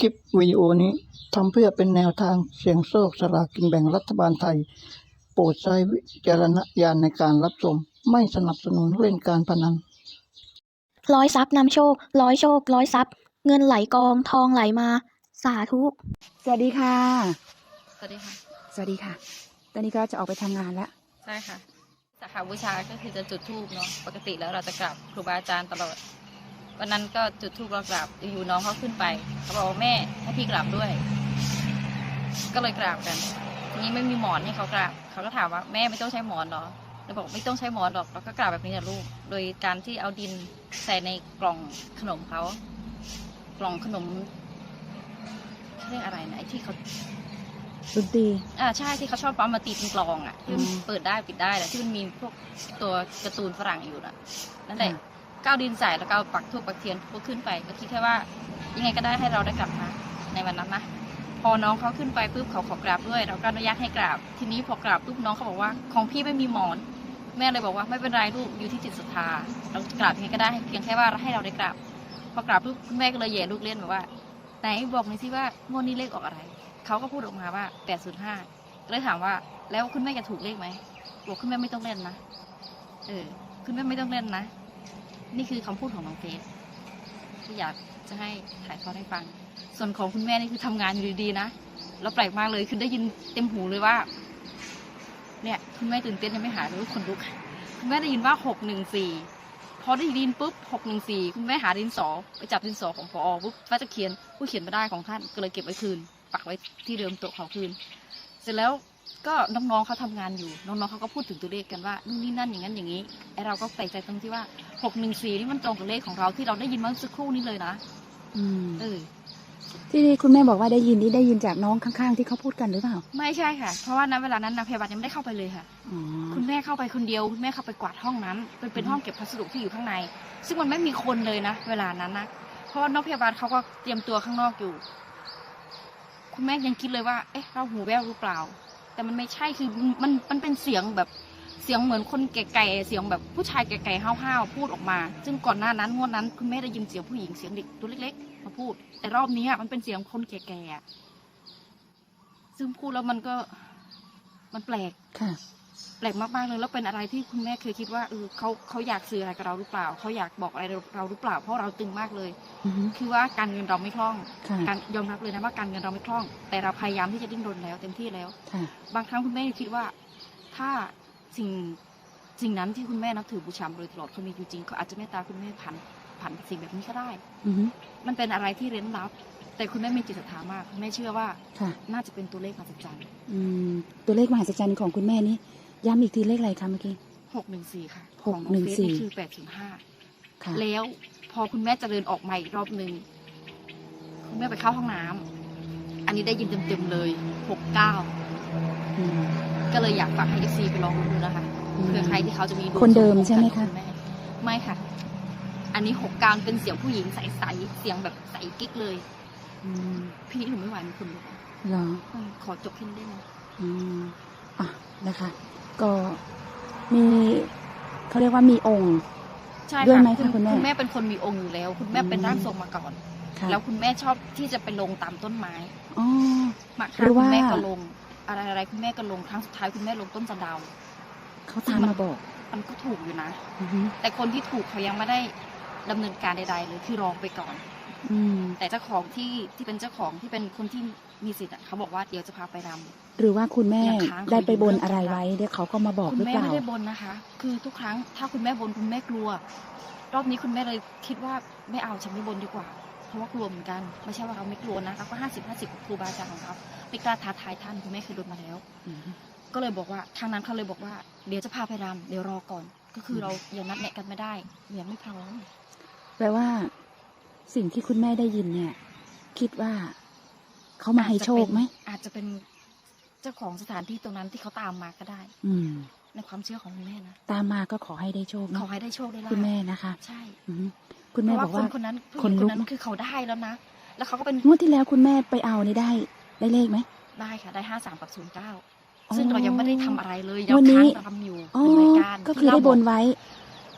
คลิปวิดีโอนี้ทำเพื่อเป็นแนวทางเสี่ยงโชคสลากกินแบ่งรัฐบาลไทย โปรดใช้วิจารณญาณในการรับชม ไม่สนับสนุนเล่นการพนัน ร้อยทรัพย์นำโชค ร้อยโชค ร้อยทรัพย์ เงินไหลกองทองไหลมา สาธุ สวัสดีค่ะ สวัสดีค่ะ สวัสดีค่ะ ตอนนี้ก็จะออกไปทำงานแล้ว ใช่ค่ะสาขาบูชาก็คือจะจุดธูปเนาะ ปกติแล้วเราจะกราบครูบาอาจารย์ตลอด วันนั้นก็จุดธูปเรากราบอยู่ๆน้องเขาขึ้นไปเขาบอกว่าแม่ให้พี่กราบด้วย ก็เลยกราบกันทีนี้ไม่มีหมอนให้เขากราบเขาก็ถามว่าแม่ไม่ต้องใช้หมอนเหรอเราบอกไม่ต้องใช้หมอนหรอกเราก็กราบแบบนี้แหละลูก โดยการที่เอาดินใส่ในกล่องขนมเขากล่องขนมเขาเรียกอะไรนะไอ้ที่เขาดนตรีอ่าใช่ที่เขาชอบปั๊มมาตีเป็นกลองอะที่มันอืมเปิดได้ปิดได้แหละที่มันมีพวกตัวการ์ตูนฝรั่งอยู่น่ะนั่นแหละค่ะ ก้าวดินใส่แล้วก็เอาปักทูบปักเทียนพวกขึ้นไปก็คิดแค่ว่า ยังไงก็ได้ให้เราได้กลับมาในวันนั้นนะพอน้องเขาขึ้นไปปุ๊บเขาขอกราบด้วย เราก็อนุญาตให้กราบ ทีนี้พอกราบปุ๊บน้องเขาบอกว่า ของพี่ไม่มีหมอน แม่เลยบอกว่าไม่เป็นไรลูกอยู่ที่จิตศรัทธาเรากราบยังไงก็ได้ให้เพียงแค่ว่าให้เราได้กราบ พอกราบปุ๊บแม่ก็เลยแย่ลูกเล่นแบบว่าไหนบอกหน่อยสิว่างวดนี้เลขออกอะไรเขาก็พูดออกมาว่า805เลยถามว่าแล้วคุณแม่จะถูกเลขไหมบอกคุณแม่ไม่ต้องเล่นนะเออคุณแม่ไม่ต้องเล่นนะ นี่คือคำพูดของน้องเฟสที่อยากจะให้ถ่ายทอดให้ฟัง ส่วนของคุณแม่นี่คือทำงานอยู่ดีๆนะแล้วแปลกมากเลยคือได้ยินเต็มหูเลยว่า เนี่ยคุณแม่ตื่นเต้นยังไม่หายเลยคนลุกคุณแม่ได้ยินว่าหกหนึ่งสี่พอได้ยินปุ๊บหกหนึ่งสี่คุณแม่หาดินสอไปจับดินสอของพอปุ๊บว่าจะเขียนผู้เขียนไม่ได้ของท่านก็เลยเก็บไว้คืนปักไว้ที่เดิมโต๊ะของคืน เสร็จแล้วก็น้องๆเขาทำงานอยู่ น้องๆเขาก็พูดถึงตัวเลขกันว่านู่นนี่นั่นอย่างนั้นอย่างนี้ไอเราก็แปลกใจตรงที่ว่า หกหนึ่งสี่นี่มันตรงกับเลขของเราที่เราได้ยินเมื่อสักครู่นี้เลยนะอืมเออที่คุณแม่บอกว่าได้ยินนี่ได้ยินจากน้องข้างๆ ที่เขาพูดกันหรือเปล่า ไม่ใช่ค่ะ เพราะว่าณเวลานั้นนางพยาบาลยังไม่ได้เข้าไปเลยค่ะอ๋อคุณแม่เข้าไปคนเดียวคุณแม่เข้าไปกวาดห้องนั้นเป็นเป็นห้องเก็บพัสดุที่อยู่ข้างใน ซึ่งมันไม่มีคนเลยนะเวลานั้นนะเพราะว่าน้องพยาบาลเขาก็เตรียมตัวข้างนอกอยู่ คุณแม่ยังคิดเลยว่า เอ๊ะเราหูแว่วหรือเปล่า แต่มันไม่ใช่คือมันมันเป็นเสียงแบบเสียงเหมือนคนแก่ๆเสียงแบบผู้ชายแก่ๆห้าวๆพูดออกมา ซึ่งก่อนหน้านั้นงวดนั้นคุณแม่ได้ยินเสียงผู้หญิงเสียงเด็กตัวเล็กๆมาพูด แต่รอบนี้อะมันเป็นเสียงคนแก่ๆอะซึ่งพูดแล้วมันก็มันแปลกค่ะแปลกมากๆเลยแล้วเป็นอะไรที่คุณแม่เคยคิดว่าเออเขาเขาอยากสื่ออะไรกับเราหรือเปล่าเขาอยากบอกอะไรเราหรือเปล่า เพราะเราตึงมากเลยอือฮึคือว่าการเงินเราไม่คล่องค่ะการยอมรับเลยนะว่าการเงินเราไม่คล่อง แต่เราพยายามที่จะดิ้นรนแล้วเต็มที่แล้วค่ะบางครั้งคุณแม่คิดว่า ถ้า สิ่งสิ่งนั้นที่คุณแม่นับถือบูชามาโดยตลอดเขามีอยู่จริงเขาอาจจะเมตตาคุณแม่ผ่านผ่านสิ่งแบบนี้ก็ได้อือฮึมันเป็นอะไรที่เร้นลับ แต่คุณแม่มีจิตศรัทธามากคุณแม่เชื่อว่าค่ะ น่าจะเป็นตัวเลขมหัศจรรย์อืมตัวเลขมหัศจรรย์ของคุณแม่นี่ย้ำอีกทีเลขอะไรคะเมื่อกี้ หกหนึ่งสี่ค่ะหขอกงน้องหนึ่งเฟสสี่นี่ คือแปดถึงห้าค่ะแล้วพอคุณแม่จะเดินออกมาอีกรอบหนึ่งคุณแม่ไปเข้าห้องน้ำอันนี้ได้ยินเต็มๆเลยหกเก้าอืม ก็เลยอยากฝากให้เอฟซีไปลองดูนะคะอืม เผื่อใครที่เขาจะมีวงคนเดิมสพงษ์ใช่ไหมคะกับณแไม่ค่ะ อันนี้หกเก้าเป็นเสียงผู้หญิงใสๆเสียงแบบใสกิ๊กเลย อืมพี่หนูไม่ไหวมีคนลุกเหรอเออขอจบแค่นี้ได้ไหม อืมอะนะคะ ก็มีเขาเรียกว่ามีองค์ ใช่ด้วยค่ะไหมคะคุณแม่คุณแม่เป็นคนมีองค์อยู่แล้ว คุณแม่เป็นร่างทรงมาก่อน ค่ะแล้วคุณแม่ชอบที่จะไปลงตามต้นไม้อ๋อ มาคหรือรั้งคุณแม่ว่าก็ลง อะไรอะไรคุณแม่ก็ลงครั้งสุดท้ายคุณแม่ลงต้นสะเดาเขาตามมาบอก มันก็ถูกอยู่นะอือฮึแต่คนที่ถูกเขายังไม่ได้ดำเนินการใดๆเลยคือรองไปก่อน อืมแต่เจ้าของที่ที่เป็นเจ้าของที่เป็นคนที่มีสิทธิ์อะเขาบอกว่าเดี๋ยวจะพาไปรำหรือว่าคุณแม่ยังค้างเขาได้ไปบนอยู่อะไรไว้เดี๋ยวเขาก็มาบอกคุณหรือแม่เปล่าไม่ได้บนนะคะ คือทุกครั้งถ้าคุณแม่บนคุณแม่กลัว รอบนี้คุณแม่เลยคิดว่าไม่เอาฉันไม่บนดีกว่า เพราะว่ากลัวเหมือนกันไม่ใช่ว่าเราไม่กลัวนะเราก็ห้าสิบห้าสิบครูบาอาจารย์ของเราไม่กล้าท้าทายท่านคุณแม่เคยโดนมาแล้วอืมก็เลยบอกว่าทางนั้นเขาเลยบอกว่าเดี๋ยวจะพาไปรำเดี๋ยวรอก่อน ก็คือเรายังนัดแนะกันไม่ได้ยังไม่พร้อมแปลว่า สิ่งที่คุณแม่ได้ยินเนี่ย คิดว่าเขามาให้โชคไหมอาจจะเป็นเจ้าของสถานที่ตรงนั้นที่เขาตามมาก็ได้ อืมในความเชื่อของคุณแม่นะตามมาก็ขอให้ได้โชคขเนาะอให้ได้โชคได้ลาภคุณแม่นะคะ ใช่อืม คุณแม่เพบราะอกว่าว่าคนคนนั้นผู้หคญินงลุคกนนั้นคือเขาได้แล้วนะ แล้วเขาก็เป็นงวดที่แล้วคุณแม่ไปเอานี่ได้ได้เลขไหมได้ค่ะได้ห้าสามกับศูนย์เก้าอ๋อซึ่งเรายังไม่ได้ทำอะไรเลยงยังวดนี้ค้างรำอยู่อ๋อหนึ่งรายการก็คือได้บนไว้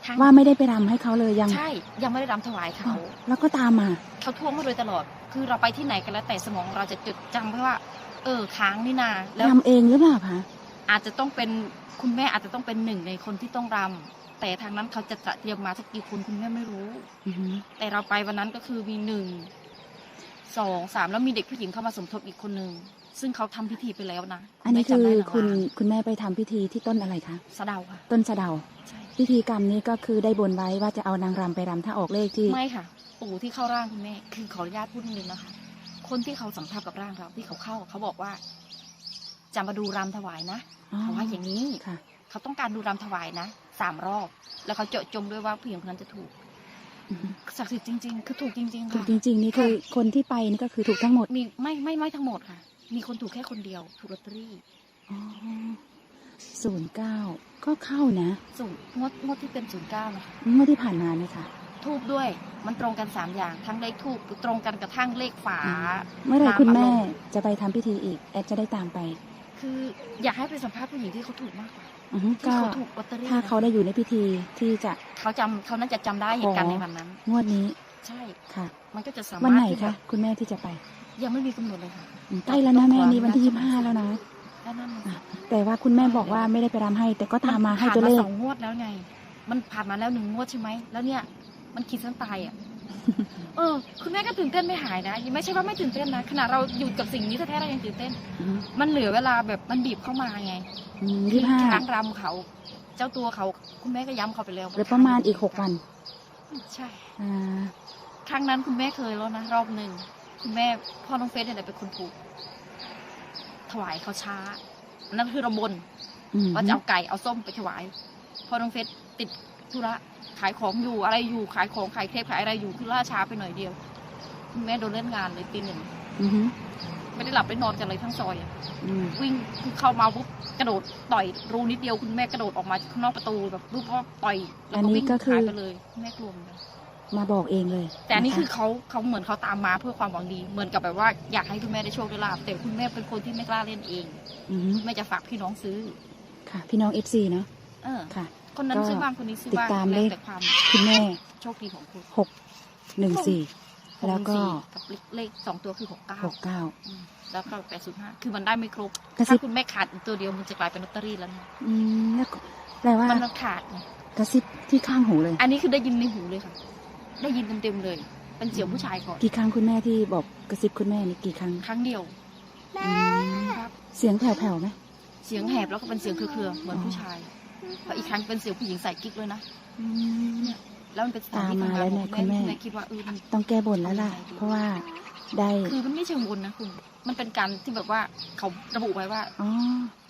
ทั้งว่าไม่ได้ไปรำให้เขาเลยยังใช่ ยังไม่ได้รำถวายเขาแล้วก็ตามมาเขาท่วงมาโดยตลอด คือเราไปที่ไหนกันแล้วแต่สมองเราจะจดจำไว้ว่า เออค้างนี่นาแล้วรำเองหรือเปล่าคะอาจจะต้องเป็นคุณแม่อาจจะต้องเป็นหนึ่งในคนที่ต้องรำ แต่ทางนั้นเขาจะจัดเตรียมมาสักกี่คนคุณแม่ไม่รู้ อือหือแต่เราไปวันนั้นก็คือมีหนึ่งสองสามแล้วมีเด็กผู้หญิงเข้ามาสมทบอีกคนนึงซึ่งเขาทำพิธีไปแล้วนะอันนี้ณคืแม่อจำได้หลังๆคุณคุณแม่ไปทำพิธีที่ต้นอะไรคะสะเดาค่ะต้นสะเดา ใช่พิธีกรรมนี้ก็คือได้บนไว้ว่าจะเอานางรำไปรำถ้าออกเลขที่ ไม่ค่ะ ปู่ที่เข้าร่างคุณแม่ คือขออนุญาตพูดนิดนึงนะคะ คนที่เขาสัมผัสกับร่างเราที่เขาเข้าเขาบอกว่า จะมาดูรำถวายนะอ๋อ เขาว่าอย่างนี้ ค่ะ เขาต้องการดูรำถวายนะ สามรอบ แล้วเขาเจาะจงด้วยว่าผู้หญิงคนนั้นจะถูกอือหือศักดิ์สิทธิ์จริง ๆ คือถูกจริงๆถูกค่ะจริง ๆ นี่คือคนที่ไปนี่ก็คือถูกทั้งหมดมีไม่ไม่ไม่ทั้งหมดค่ะ มีคนถูกแค่คนเดียวถูกลอตเตอรี่อ๋อศูนย์เก้าก็เข้านะสูงงวดงวดที่เป็นศูนย์เก้านะคะ เมื่อที่ผ่านมาเนี่ยค่ะ ทูบด้วยมันตรงกันสามอย่าง ทั้งเลขทูบตรงกันกับทั้งเลขฝา เมื่อไหรคุณแม่น้ำอารมณ์จะไปทำพิธีอีกแอดจะได้ตามไป คืออยากให้ไปสัมภาษณ์ผู้หญิงที่เขาถูกมากกว่า อือฮึที่ก็เขาถูกลอตเตอรี่ถ้าเขาได้อยู่ในพิธีที่จะ เขาจำเขาน่าจะจำได้เหตุการณ์ในวันนั้น งวดนี้ใช่ ค่ะ มันก็จะสามารถวันไหนที่จคะคุณแม่ที่จะไปยังไม่มีกำหนดเลยค่ะ อืมใกล้แล้วนะแม่นี่วันที่ยี่ห้าแล้วนะแล้วนั่นน่ะอะแต่ว่าคุณแม่บอกว่าไม่ได้ไปรำให้ แต่ก็ตามมาให้ผ่นตัวเลขสองงวดแล้วไง มันผ่านมาแล้วหนึ่งงวดใช่ไหม แล้วเนี่ย มันขีดเส้นตายอะ เออ คุณแม่ก็ตื่นเต้นไม่หายนะยังไม่ใช่ว่าไม่ตื่นเต้นนะขณะเราอยู่กับสิ่งนี้แท้ๆเรายังตื่นเต้น อืมมันเหลือเวลาแบบมันบีบเข้ามาไงยี่ห้าค้างรำเขา เจ้าตัวเขาคุณแม่ก็ย้ำเขาไปแล้วหรือประมาณอีกหกวันใช่ อ่าครั้งนั้นคุณแม่เคยแล้วนะรอบหนึ่งคุณแม่พ่อน้องเฟสเนี่ยแหละเป็นคนถูกถวายเขาช้าอันนั่นคือเราบนอืมว่าจะเอาไก่เอาส้มไปถวายพอน้องเฟสติด ธุระขายของอยู่อะไรอยู่ขายของขายเทปขายอะไรอยู่คือล่าช้าไปหน่อยเดียวคุณแม่โดนเล่นงานเลยตีหนึ่งอือฮึไม่ได้หลับได้นอนกันเลยทั้งซอยอะอืมวิ่งคือเข้ามาปุ๊บกระโดดต่อยรูนิดเดียวคุณแม่กระโดดออกมาข้างนอกประตูแบบรูปว่าต่อยแล้วก็วิ่งหายไปเลยแม่กลัวเหมือนกันมาบอกเองเลย แต่อันนี้ะะคือเขาเขาเหมือนเขาตามมาเพื่อความหวังดี เหมือนกับแบบว่าอยากให้คุณแม่ได้โชคได้ลาบแต่คุณแม่เป็นคนที่ไม่กล้าเล่นเองอือฮึแม่จะฝากพี่น้องซื้อ ค่ะ พี่น้องเอฟซีเนาะเออค่ะ คนนั้นก็ซื้อบ้างคนนี้ซื้อบ้างติดตามแล้วเลขแต่ความคุณแม่โชคดีของคุณหกหนึ่งสี่หกแล้วก็สี่กับเลขสองตัวคือหกเก้าหกเก้าแล้วก็แปดศูนย์ห้าคือมันได้ไม่ครบกระซิบ ถ้าคุณแม่ขาดอีกตัวเดียวมันจะกลายเป็นลอตเตอรี่แล้วนะอืมแล้วก็แปลว่ามันขาดไงกระซิบที่ข้างหูเลย อันนี้คือได้ยินในหูเลยค่ะ ได้ยินเต็มๆเลย เป็นเสียงผู้ชายก่อนกี่ครั้งคุณแม่ที่บอกกระซิบคุณแม่นี่กี่ครั้งครั้งเดียวอืมครับเสียงแผ่วๆไหมเสียงแหบแล้วก็เป็นเสียงเครือๆเหมือนผู้ชาย พออีกครั้งเป็นเสียงผู้หญิงใส่กิ๊กเลยนะอืมแล้วมันเป็นสถานที่ตามมาทำงานแล้วขเนี่อยงคุณแม่แม่แม่คิดว่าเออมันต้องแก้บนแล้วล่ะ เพราะว่าได้คือมันไม่เชิงบนนะคุณ มันเป็นการที่แบบว่าเขาระบุไว้ว่าอ๋อ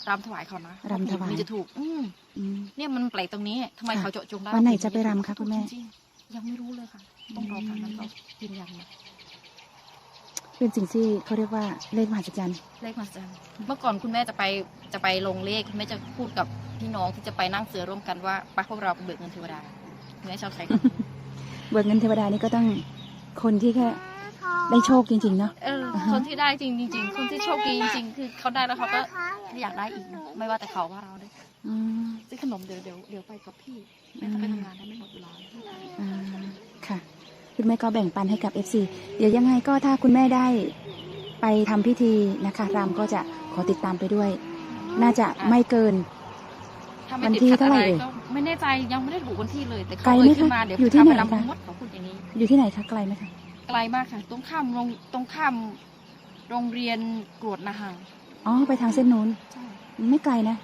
รำถวายเขานะรำถวายมีจะถูกอืมอืมเนี่ยมันแปลกตรงนี้ทำไมค่ะเขาเจาะจงได้วันไหนว่าจะไปรำคะคุณแม่จริงๆยังไม่รู้เลยค่ะ ต้องรอทางนั้นเขายืนยันมา เป็นสิ่งที่เขาเรียกว่าเลขมหัศจรรย์ เลขมาจันเมื่อก่อนคุณแม่จะไปจะไปลงเลขคุณแม่จะพูดกับพี่น้องที่จะไปนั่งเสือร่วมกันว่าไปพวกเราไปเบิกเงินเทวดาคุณแม่ชอบใช้คำนี้เบิกเงินเทวดานี่ก็ต้องคนที่แค่ได้โชคจริงๆเนาะเออคนที่ได้จริงจริงๆคนที่โชคดีจริงๆคือเขาได้แล้วเขาก็อยากได้อีกนะไม่ว่าแต่เขาว่าเราด้วยอืมซื้อขนมเดี๋ยวเดี๋ยวเดี๋ยวไปกับพี่แม่ต้องไปทำงานแล้วไม่หมดเวลาอ่าค่ะ คุณแม่ก็แบ่งปันให้กับ FC เดี๋ยวยังไงก็ถ้าคุณแม่ได้ไปทำพิธีนะคะรำก็จะขอติดตามไปด้วย น่าจะไม่เกิน ถ้าไม่วันติดที่ขัดเท่าไหร่อะไรเอ่ยก็ไม่แน่ใจยังไม่ได้ระบุวันที่เลย แต่ไกลเขาไหมเอ่ยขึ้นคะมาเดี๋ยวอยู่ที่ไหนพาปคะรำมดเขาพูดอย่างนี้ อยู่ที่ไหนคะไกลไหมคะไกลมากค่ะ ตรงข้ามโรงตรงข้ามโรงเรียนกรวดนาหังอ๋อไปทางเส้นนู้นใช่ไม่ไกลนะ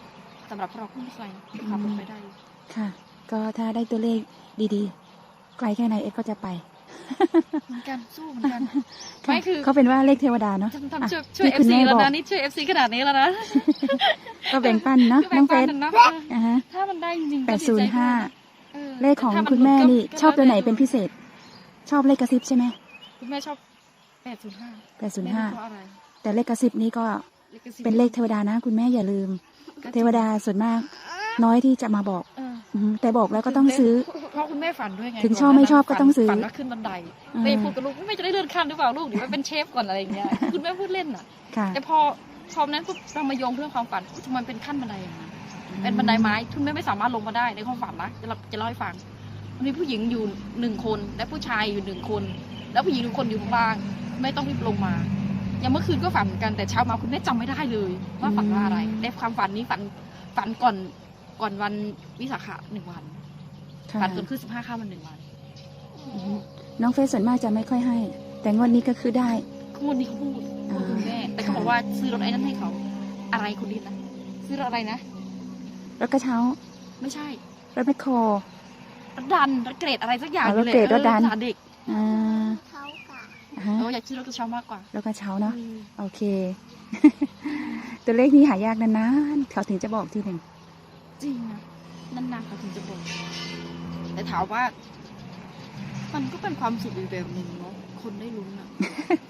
สำหรับพวกเราขึ้นไกลขับรถไปได้ ค่ะ ก็ถ้าได้ตัวเลขดีๆ ไกลแค่ไหนเอ็ดก็จะไป เหมือนกันสู้เหมือนกันไม่คือเขาเป็นว่าเลขเทวดาเนาะทำทำช่วยช่วยที่เอคุฟณซีแม่แล้วบอนะกนี่ช่วยเอฟซีขนาดนี้แล้วนะก็แบ่งปันเนาะคือแบ่น้องงเฟปัสนนะเอออ่าฮะถ้ามันได้จริงๆแปก็ดดีศูใจนย์ห้าด้วยนะออเลขของถ้ามันคุณแม่ก็นี่ก็ชอบตัวไหนแล้วแต่เป็นพิเศษ ชอบเลขกระซิบใช่ไหมคุณแม่ชอบแปดศูนย์ห้าแปดศูนย์ห้าเพราะอะไรแต่เลขกระซิบนี้ก็เลขกระซิบเป็นเลขเทวดานะ คุณแม่อย่าลืมก็จริงเทวดาส่วนมาก น้อยที่จะมาบอกเอออืม แต่บอกแล้วก็ต้องซื้อ เพราะคุณแม่ฝันด้วยไงถึงชอบไม่ชอบก็ต้องซื้อ ฝันว่าขึ้นบันไดอืมแม่พูดกับลูกแม่จะได้เลื่อนขั้นหรือเปล่าลูกเดี๋ยวไปเป็นเชฟก่อนอะไรอย่างเงี้ยคุณแม่พูดเล่นน่ะค่ะ แต่พอพอนั้นปุ๊บเรามาโยงเรื่องความฝันทำไมเป็นขั้นบันไดอย่างนั้นเป็นบันไดไม้คุณแม่ไม่สามารถลงมาได้ในความฝันนะจะเล่าจะเล่าให้ฟังมีผู้หญิงอยู่หนึ่งคนและผู้ชายอยู่หนึ่งคน แล้วผู้หญิงหนึ่งคนอยู่ข้างล่างคุณแม่ต้องรีบลงมาอย่างเมื่อคืนก็ฝันเหมือนกันแต่เช้ามาคุณแม่จำไม่ได้เลย ว่าฝันว่าอะไรแต่ความฝันนี้ฝันฝันก่อน ก่อนวันวิสาขะหนึ่งวันค่ะฝันก่อนขึ้นสิบห้าข้ามวันหนึ่งวันอืมน้องเฟซส่วนมากจะไม่ค่อยให้ แต่งวดนี้ก็คือได้ ข้างบนนี้เขาพูดอ่าคุณแม่แต่เขาค่ะบอกว่าซื้อรถไอ้นั่นให้เขา อะไรคุณดินนะซื้อรถอะไรนะ รถกระเช้า ไม่ใช่รถแมคโคร รถดันรถเกรดอะไรสักอย่างอ๋อรถนี่แหละเกรดรถดัน ออภาษาเด็กอ่าอ่าฮะเอออยากซื้อรถกระเช้ามากกว่ารถกระเช้าเนาะ อืม โอเค ตัวเลขนี้หายากนานๆเขาถึงจะบอกทีหนึ่ง จริงนะนั่นนาเขาถึงจะบอกแต่ถามว่า มันก็เป็นความสุขอีกแบบหนึ่งเนาะคนได้ลุ้นอะ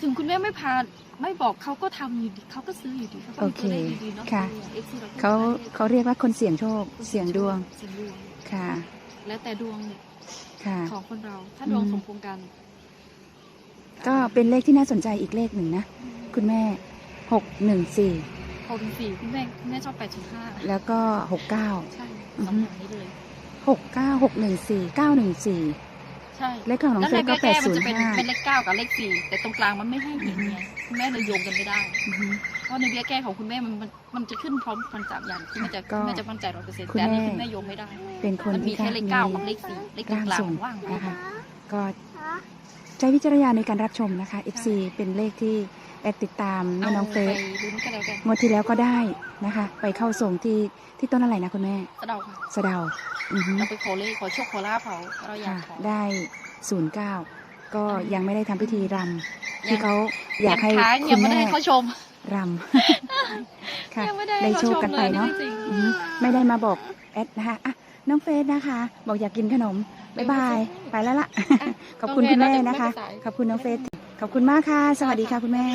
ถึงคุณแม่ไม่พาไม่บอกเขาก็ทำอยู่ดีเขาก็ซื้ออยู่ดีเขาก็โอมีเคตัวเลขดีๆเนาะค่ะ เอฟซีเราก็เขาได้เขาเรียกว่าคนเสี่ยงโชค เสี่ยงดวงเสียงดวงค่ะ แล้วแต่ดวงเนี่ยค่ะ ของคนเรา ถ้าอืมดวงสมพงษ์กันก็เป็นเลขที่น่าสนใจอีกเลขหนึ่งนะ คุณแม่หกหนึ่งสี่ หกถึงสี่คุณแม่คุณแม่ชอบแปดถึงห้าแล้วก็หกเก้าใช่อือสฮึองอย่างนี้เลยหกเก้าหกหนึ่งสี่เก้าหนึ่งสี่ใช่เลขของน้องแล้วเฟในซก็เบี้ยแปดแก้มัศูนนจะย์เป็นห้าเป็นเลขเก้ากับเลขสี่แต่ตรงกลางมันไม่ให้เห็นไงคุณแม่เลยโยงกันไม่ได้เพราะในเบี้ยแก้ของคุณแม่มันมันมันจะขึ้นพร้อมกันสามอย่างคุณแม่จะก็คุณแม่จะมั่นใจร้อยเปอร์เซ็นต์คุณแต่อันนี้แม่คุณแม่โยงไม่ได้ เป็นคนมันมีที่แค่เลขเก้ากับเลขสี่เลขตรงร่างกลางทรงว่างไว้นะคะก็ใช้วิจารณญาณในการรับชมนะคะ FC เป็นเลขที่ แอดติดตามแม่เอาน้องเฟไปซลุ้นกันแล้วกันงวดที่แล้วก็ได้นะคะ ไปเข้าส่งที่ที่ต้นอะไรนะคุณแม่สะเดาค่ะสะเดาอือฮึเราไปขอเลขขอโชคขอลาภเขาเราอยาค่ะกขอได้ศูนย์เก้าก็ยังไม่ได้ทำพิธีรำยัที่งเขาอยากให้งค้างคุยังณไม่ได้แม่ให้เขาชมรำค่ะยังไม่ได้ให้ได้เขาโชชคมกันเลไปยเนาะจริงๆอือฮึไม่ได้มาบอกแอดนะคะอะน้องเฟซนะคะ บอกอยากกินขนมบ๊ายบายไปแล้วล่ะขอบคุณคุณแม่นะคะ ขอบคุณน้องเฟซ ขอบคุณมากค่ะ สวัสดีค่ะคุณแม่